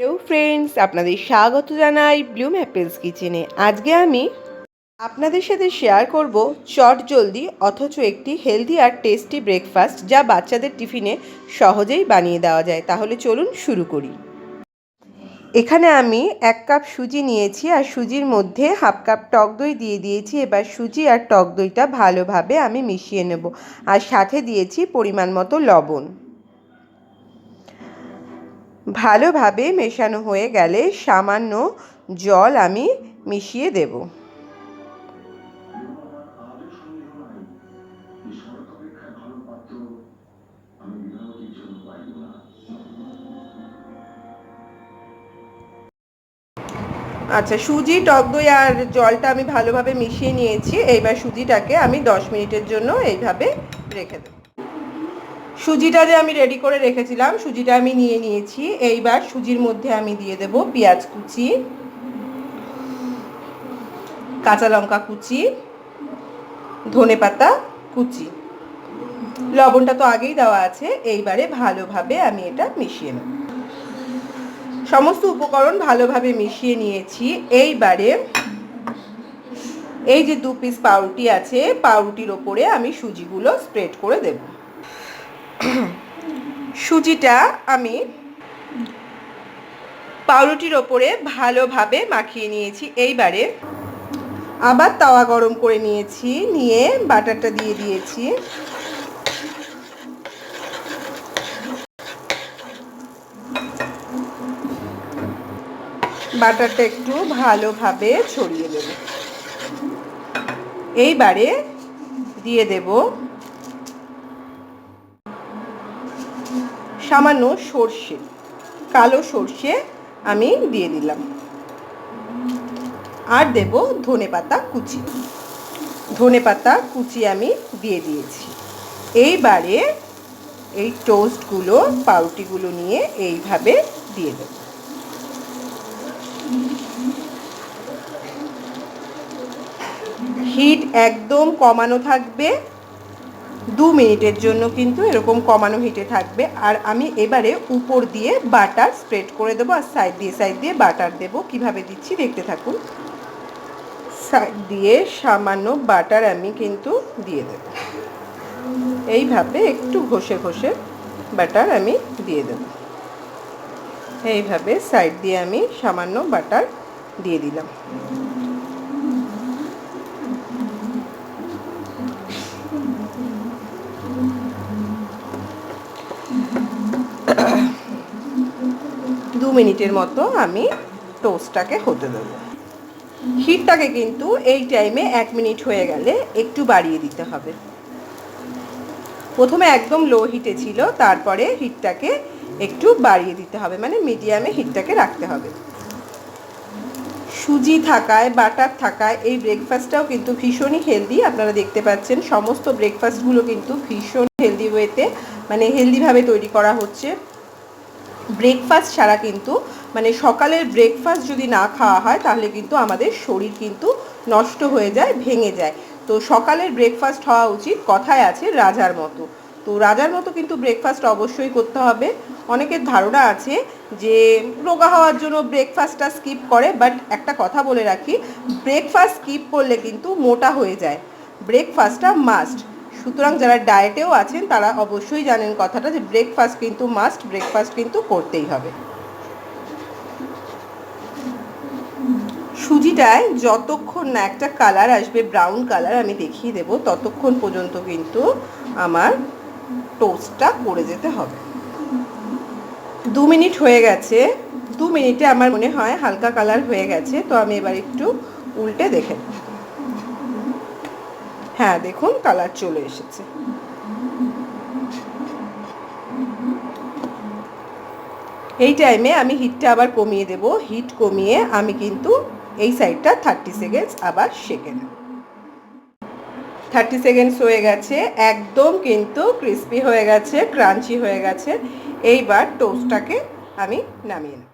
Hello friends আপনাদের স্বাগত জানাই ব্লুম অ্যাপেলস কিচেনে আজকে আমি আপনাদের সাথে শেয়ার করব চট জলদি অথচ একটি হেলদি আর টেস্টি ব্রেকফাস্ট যা বাচ্চাদের টিফিনে সহজেই বানিয়ে দেওয়া যায়। তাহলে চলুন শুরু করি। এখানে আমি এক কাপ সুজি নিয়েছি আর সুজির মধ্যে হাফ কাপ টক দই দিয়ে দিয়েছি। এবার সুজি আর টক দইটা ভালোভাবে আমি মিশিয়ে নেব। আর সাথে দিয়েছি পরিমাণ মতো লবণ। ভালোভাবে মেশানো হয়ে গেলে সামান্য জল আমি মিশিয়ে দেব। আচ্ছা সুজি, টক দই আর জলটা আমি ভালোভাবে মিশিয়ে নিয়েছি। এইবার সুজিটাকে আমি দশ মিনিটের জন্য এইভাবে রেখে দেব। সুজিটা যে আমি রেডি করে রেখেছিলাম, সুজিটা আমি নিয়ে নিয়েছি। এইবার সুজির মধ্যে আমি দিয়ে দেব পেঁয়াজ কুচি, কাঁচা লঙ্কা কুচি, ধনে পাতা কুচি। লবণটা তো আগেই দেওয়া আছে, এইবারে ভালোভাবে আমি এটা মিশিয়ে নেব। সমস্ত উপকরণ ভালোভাবে মিশিয়ে নিয়েছি। এইবারে এই যে দু পিস পাউরুটি আছে, পাউরুটির ওপরে আমি সুজিগুলো স্প্রেড করে দেব। সুজিটা আমি পাউরুটির ওপরে ভালোভাবে মাখিয়ে নিয়েছি। এইবারে আবার তাওয়া গরম করে নিয়েছি, নিয়ে বাটারটা দিয়ে দিয়েছি। বাটারটা একটু ভালোভাবে ছড়িয়ে দেব। এইবারে দিয়ে দেব সামান্য সর্ষে, কালো সর্ষে আমি দিয়ে দিলাম। আর দেব ধনে পাতা কুচি। ধনে পাতা কুচি আমি দিয়ে দিয়েছি। এইবারে এই টোস্টগুলো পাউরুটিগুলো নিয়ে এইভাবে দিয়ে দেব। হিট একদম কমানো থাকবে। দু মিনিটের জন্য কিন্তু এরকম কমানো হিটে থাকবে। আর আমি এবারে উপর দিয়ে বাটার স্প্রেড করে দেবো আর সাইড দিয়ে সাইড দিয়ে বাটার দেবো। কীভাবে দিচ্ছি দেখতে থাকুন। সাইড দিয়ে সামান্য বাটার আমি কিন্তু দিয়ে দেব। এইভাবে একটু ঘষে ঘষে বাটার আমি দিয়ে দেব। এইভাবে সাইড দিয়ে আমি সামান্য বাটার দিয়ে দিলাম। মিনিটের মতো আমি টোস্টটাকে হতে দেবো। হিটটাকে কিন্তু এই টাইমে এক মিনিট হয়ে গেলে একটু বাড়িয়ে দিতে হবে। প্রথমে একদম লো হিটে ছিল, তারপরে হিটটাকে একটু বাড়িয়ে দিতে হবে মানে মিডিয়ামে হিটটাকে রাখতে হবে। সুজি থাকায়, বাটার থাকায় এই ব্রেকফাস্টটাও কিন্তু ভীষণই হেলদি আপনারা দেখতে পাচ্ছেন সমস্ত ব্রেকফাস্টগুলো কিন্তু ভীষণ হেলদি ওয়েতে মানে হেলদিভাবে তৈরি করা হচ্ছে। ব্রেকফাস্ট ছাড়া কিন্তু মানে সকালের ব্রেকফাস্ট যদি না খাওয়া হয়, তাহলে কিন্তু আমাদের শরীর কিন্তু নষ্ট হয়ে যায়, ভেঙে যায়। তো সকালের ব্রেকফাস্ট হওয়া উচিত, কথায় আছে রাজার মতো। তো রাজার মতো কিন্তু ব্রেকফাস্ট অবশ্যই করতে হবে। অনেকের ধারণা আছে যে, রোগা হওয়ার জন্য ব্রেকফাস্টটা স্কিপ করে বাট একটা কথা বলে রাখি ব্রেকফাস্ট স্কিপ করলে কিন্তু মোটা হয়ে যায়। ব্রেকফাস্টটা মাস্ট সুতরাং যারা ডায়েটেও আছেন, তারা অবশ্যই জানেন কথাটা যে ব্রেকফাস্ট কিন্তু মাস্ট ব্রেকফাস্ট কিন্তু করতেই হবে। সুজিটায় যতক্ষণ না একটা কালার আসবে ব্রাউন কালার আমি দেখিয়ে দেব, ততক্ষণ পর্যন্ত কিন্তু আমার টোস্টটা করে যেতে হবে। দু মিনিট হয়ে গেছে। দু মিনিটে আমার মনে হয় হালকা কালার হয়ে গেছে, তো আমি এবার একটু উল্টে দেখে নেব। হ্যাঁ দেখুন, কালার চলে এসেছে। এই টাইমে আমি হিটটা আবার কমিয়ে দেব। হিট কমিয়ে আমি কিন্তু এই সাইডটা থার্টি সেকেন্ডস আবার সেঁকে নেব থার্টি সেকেন্ডস হয়ে গেছে, একদম কিন্তু ক্রিস্পি হয়ে গেছে ক্রাঞ্চি হয়ে গেছে। এইবার টোস্টটাকে আমি নামিয়ে নেব।